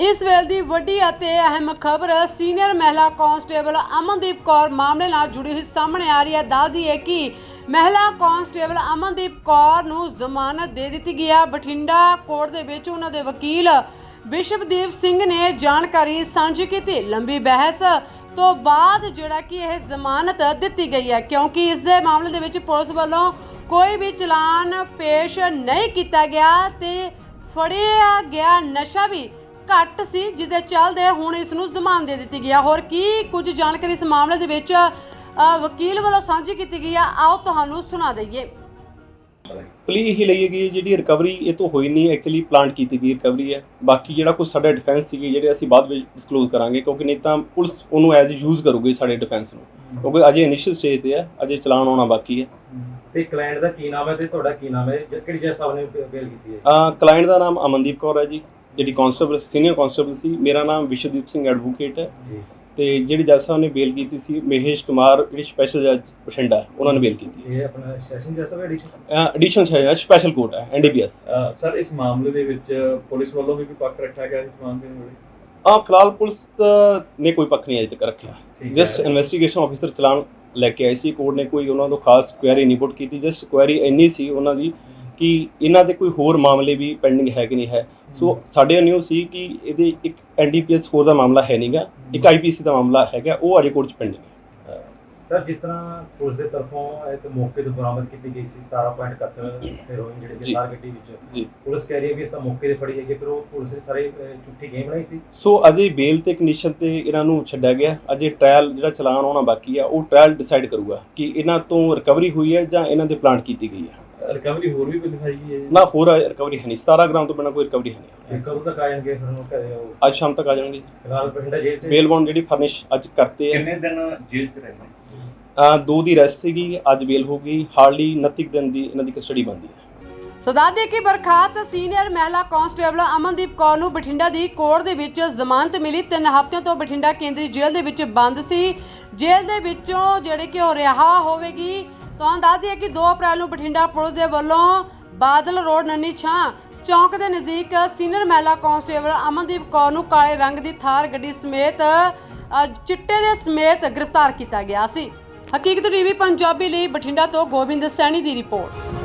ਇਸ ਵੇਲੇ ਦੀ ਵੱਡੀ ਅਤੇ ਅਹਿਮ ਖਬਰ, ਸੀਨੀਅਰ ਮਹਿਲਾ ਕਾਂਸਟੇਬਲ ਅਮਨਦੀਪ ਕੌਰ ਮਾਮਲੇ ਨਾਲ ਜੁੜੀ ਹੋਈ ਸਾਹਮਣੇ ਆ ਰਹੀ ਹੈ। ਦੱਸਦੀ ਹੈ ਕਿ ਮਹਿਲਾ ਕਾਂਸਟੇਬਲ ਅਮਨਦੀਪ ਕੌਰ ਨੂੰ ਜ਼ਮਾਨਤ ਦੇ ਦਿੱਤੀ ਗਈ ਹੈ ਬਠਿੰਡਾ ਕੋਰਟ ਦੇ ਵਿੱਚ ਉਹਨਾਂ ਦੇ ਵਕੀਲ ਵਿਸ਼ਵਦੀਪ ਸਿੰਘ ਨੇ ਜਾਣਕਾਰੀ ਸਾਂਝੀ ਕੀਤੀ। ਲੰਬੀ ਬਹਿਸ ਤੋਂ ਬਾਅਦ ਜਿਹੜਾ ਕਿ ਇਹ ਜ਼ਮਾਨਤ ਦਿੱਤੀ ਗਈ ਹੈ, ਕਿਉਂਕਿ ਇਸ ਦੇ ਮਾਮਲੇ ਦੇ ਵਿੱਚ ਪੁਲਿਸ ਵੱਲੋਂ ਕੋਈ ਵੀ ਚਲਾਨ ਪੇਸ਼ ਨਹੀਂ ਕੀਤਾ ਗਿਆ ਤੇ ਫੜਿਆ ਗਿਆ ਨਸ਼ਾ ਵੀ ਘੱਟ ਸੀ ਜਿਸ ਦੇ ਚੱਲਦੇ ਹੁਣ ਇਸ ਨੂੰ ਜ਼ਮਾਨਤ ਦੇ ਦਿੱਤੀ ਗਈ ਹੈ ਹੋਰ ਕੀ ਕੁਝ ਜਾਣਕਾਰੀ ਇਸ ਮਾਮਲੇ ਦੇ ਵਿੱਚ ਅ, ਵਕੀਲ ਵੱਲੋਂ ਸਾਂਝੀ ਕੀਤੀ ਗਈ ਹੈ ਆਓ ਤੁਹਾਨੂੰ ਸੁਣਾ ਦਈਏ। ਪਲੀ ਹੀ ਲਈ ਗਈ ਜਿਹੜੀ ਰਿਕਵਰੀ ਇਹ ਤੋਂ ਹੋਈ ਨਹੀਂ ਐਕਚੁਅਲੀ ਪਲਾਂਟ ਕੀਤੀ ਗਈ ਰਿਕਵਰੀ ਹੈ। ਬਾਕੀ ਜਿਹੜਾ ਕੁਝ ਸਾਡਾ ਡਿਫੈਂਸ ਸੀਗੇ ਜਿਹੜੇ ਅਸੀਂ ਬਾਅਦ ਵਿੱਚ ਡਿਸਕਲੋਜ਼ ਕਰਾਂਗੇ ਕਿਉਂਕਿ ਨਹੀਂ ਤਾਂ ਪੁਲਿਸ ਉਹਨੂੰ ਐਜ਼ ਯੂਜ਼ ਕਰੂਗੀ ਸਾਡੇ ਡਿਫੈਂਸ ਨੂੰ। ਕਿਉਂਕਿ ਅਜੇ ਇਨੀਸ਼ੀਅਲ ਸਟੇਜ ਤੇ ਹੈ ਅਜੇ ਚਲਾਨ ਆਉਣਾ ਬਾਕੀ ਹੈ। ਤੇ ਕਲਾਇੰਟ ਦਾ ਕੀ ਨਾਮ ਹੈ ਤੇ ਤੁਹਾਡਾ ਕੀ ਨਾਮ ਹੈ? ਜ- ਕਿਹੜੀ ਸਾਹਿਬ ਨੇ ਬੇਲ ਕੀਤੀ ਹੈ? ਕਲਾਇੰਟ ਦਾ ਨਾਮ ਅਮਨਦੀਪ ਕੌਰ ਹੈ ਜੀ। ਜਿਹੜੀ ਕਾਂਸਟੇਬਲ ਸੀਨੀਅਰ ਕਾਂਸਟੇਬਲ ਸੀ ਮੇਰਾ ਨਾਮ ਵਿਸ਼ਵਦੀਪ ਸਿੰਘ ਐਡਵੋਕੇਟ ਹੈ। ਜੀ। ਤੇ ਜਿਹੜੀ ਜੱਜ ਸਾਹਿਬ ਨੇ ਬੇਲ ਕੀਤੀ ਸੀ ਮਹੇਸ਼ ਕੁਮਾਰ ਜਿਹੜੀ ਸਪੈਸ਼ਲ ਜੱਜ ਬਠਿੰਡਾ ਉਹਨਾਂ ਨੇ ਬੇਲ ਕੀਤੀ। ਇਹ ਆਪਣਾ ਸੈਸ਼ਨ ਜੱਜ ਸਾਹਿਬ ਐਡੀਸ਼ਨ ਐਡੀਸ਼ਨ ਹੈ ਸਪੈਸ਼ਲ ਕੋਰਟ ਹੈ ਐਨਡੀਪੀਐਸ ਸਰ ਇਸ ਮਾਮਲੇ ਦੇ ਵਿੱਚ ਪੁਲਿਸ ਵੱਲੋਂ ਵੀ ਕੋਈ ਪੱਖ ਰੱਖਿਆ ਗਿਆ ਇਸ ਮਾਮਲੇ ਨੂੰ ਆ ਫਿਲਹਾਲ ਪੁਲਿਸ ਨੇ ਕੋਈ ਪੱਖ ਨਹੀਂ ਅਜੇ ਤੱਕ ਰੱਖਿਆ। ਜਸਟ। ਇਨਵੈਸਟੀਗੇਸ਼ਨ ਆਫੀਸਰ ਚਲਾਨ ਲੈ ਕੇ ਆਏ ਸੀ ਕੋਰਟ ਨੇ ਕੋਈ ਉਹਨਾਂ ਤੋਂ ਖਾਸ ਕੁਐਰੀ ਨਹੀਂ ਪੁੱਟ ਕੀਤੀ। ਜਸਟ ਕੁਐਰੀ ਇੰਨੀ ਸੀ ਉਹਨਾਂ ਦੀ ਕਿ ਇਹਨਾਂ ਦੇ ਕੋਈ ਹੋਰ ਮਾਮਲੇ ਵੀ ਪੈਂਡਿੰਗ ਹੈ ਕਿ ਨਹੀਂ ਹੈ। ਸੋ ਸਾਡੇ ਨਿਊ ਸੀ ਕਿ ਇਹਦੇ ਇੱਕ ਐਨਡੀਪੀਐਸ ਸਕੋਰ ਦਾ ਮਾਮਲਾ ਹੈ ਨਹੀਂਗਾ ਇੱਕ ਆਈਪੀਸੀ ਦਾ ਮਾਮਲਾ ਹੈਗਾ ਉਹ ਅਜੇ ਕੋਰਟ 'ਚ ਪੈਂਡਿੰਗ ਹੈ। ਸਰ ਜਿਸ ਤਰ੍ਹਾਂ ਪੁਲਿਸ ਦੇ ਤਰਫੋਂ ਇੱਕ ਮੌਕੇ ਤੋਂ ਬਰਾਮਦ ਕੀਤੀ ਗਈ ਸੀ 17.71 ਹੈਰੋਇਨ ਜਿਹੜੇ ਕਾਰ ਗੱਡੀ ਵਿੱਚ। ਪੁਲਿਸ ਕਹਿ ਰਹੀ ਹੈ ਕਿ ਇਸ ਤਾਂ ਮੌਕੇ ਤੇ ਫੜੀ ਹੈਗੀ ਪਰ ਉਹ ਪੁਲਿਸ ਨੇ ਸਾਰੇ ਝੂਠੀ ਗੇਮ ਬਣਾਈ ਸੀ? ਸੋ ਅਜੇ ਬੇਲ ਤੇ ਕੰਡੀਸ਼ਨ ਤੇ ਇਹਨਾਂ ਨੂੰ ਛੱਡਿਆ ਗਿਆ। ਅਜੇ ਟ੍ਰਾਇਲ ਜਿਹੜਾ ਚਲਾਨ ਆਉਣਾ ਬਾਕੀ ਆ ਉਹ ਟ੍ਰਾਇਲ ਡਿਸਾਈਡ ਕਰੂਗਾ ਕਿ ਇਹਨਾਂ ਤੋਂ ਰਿਕਵਰੀ ਹੋਈ ਹੈ ਜਾਂ ਇਹਨਾਂ ਦੇ ਪਲਾਂਟ ਕੀਤੀ ਗਈ ਹੈ। ਰਿਕਵਰੀ ਹੋਰ ਵੀ ਕੋਈ ਦਿਖਾਈ ਗਈ ਹੈ ਜੀ? ਨਾ ਹੋਰ ਰਿਕਵਰੀ ਹੈ ਨਹੀਂ। 17 ਗ੍ਰਾਮ ਤੋਂ ਬਿਨਾਂ ਕੋਈ ਰਿਕਵਰੀ ਹੈ ਨਹੀਂ। ਕਦੋਂ ਤੱਕ ਆ ਜਾਣਗੇ ਫਿਰ ਉਹ ਘਰੇ ਉਹ? ਅੱਜ ਸ਼ਾਮ ਤੱਕ ਆ ਜਾਣਗੇ ਫਿਲਹਾਲ ਬਠਿੰਡਾ ਜੇਲ੍ਹ 'ਚ? ਬੇਲ ਬੌਂਡ ਜਿਹੜੀ ਫਰਨਿਸ਼ ਅੱਜ ਕਰਤੇ ਹੈ ਦਿਨ ਜੇਲ੍ਹ 'ਚ ਰਹਿਣਾ ਅਹ ਦੋ ਦੀ ਰੈਸਟ ਸੀਗੀ ਅੱਜ ਬੇਲ ਹੋ ਗਈ। ਹਾਰਡਲੀ 29 ਕੁ ਦਿਨ ਦੀ ਇਹਨਾਂ ਦੀ ਕਸਟਡੀ ਬਣਦੀ ਹੈ। ਸੋ ਦੱਸਦੇ ਕਿ ਬਰਖਾਸਤ ਸੀਨੀਅਰ ਮਹਿਲਾ ਕਾਂਸਟੇਬਲ ਅਮਨਦੀਪ ਕੌਰ ਨੂੰ ਬਠਿੰਡਾ ਦੀ ਕੋਰਟ ਦੇ ਵਿੱਚ ਜ਼ਮਾਨਤ ਮਿਲੀ। ਤਿੰਨ ਹਫ਼ਤਿਆਂ ਤੋਂ ਬਠਿੰਡਾ ਕੇਂਦਰੀ ਜੇਲ੍ਹ ਦੇ ਵਿੱਚ ਬੰਦ ਸੀ। ਜੇਲ੍ਹ ਦੇ ਵਿੱਚੋਂ ਜਿਹੜੇ ਕਿ ਉਹ ਰਿਹਾ ਹੋਵੇਗੀ। ਤੁਹਾਨੂੰ ਦੱਸ ਦਈਏ ਕਿ 2 ਅਪ੍ਰੈਲ ਨੂੰ ਬਠਿੰਡਾ ਪੁਲਿਸ ਦੇ ਵੱਲੋਂ ਬਾਦਲ ਰੋਡ ਨੰਨੀ ਛਾਂ ਚੌਂਕ ਦੇ ਨਜ਼ਦੀਕ ਸੀਨੀਅਰ ਮਹਿਲਾ ਕਾਂਸਟੇਬਲ ਅਮਨਦੀਪ ਕੌਰ ਨੂੰ ਕਾਲੇ ਰੰਗ ਦੀ ਥਾਰ ਗੱਡੀ ਸਮੇਤ ਚਿੱਟੇ ਦੇ ਸਮੇਤ ਗ੍ਰਿਫਤਾਰ ਕੀਤਾ ਗਿਆ ਸੀ। ਹਕੀਕਤ ਟੀਵੀ ਪੰਜਾਬੀ ਲਈ ਬਠਿੰਡਾ ਤੋਂ ਗੋਬਿੰਦ ਸੈਣੀ ਦੀ ਰਿਪੋਰਟ।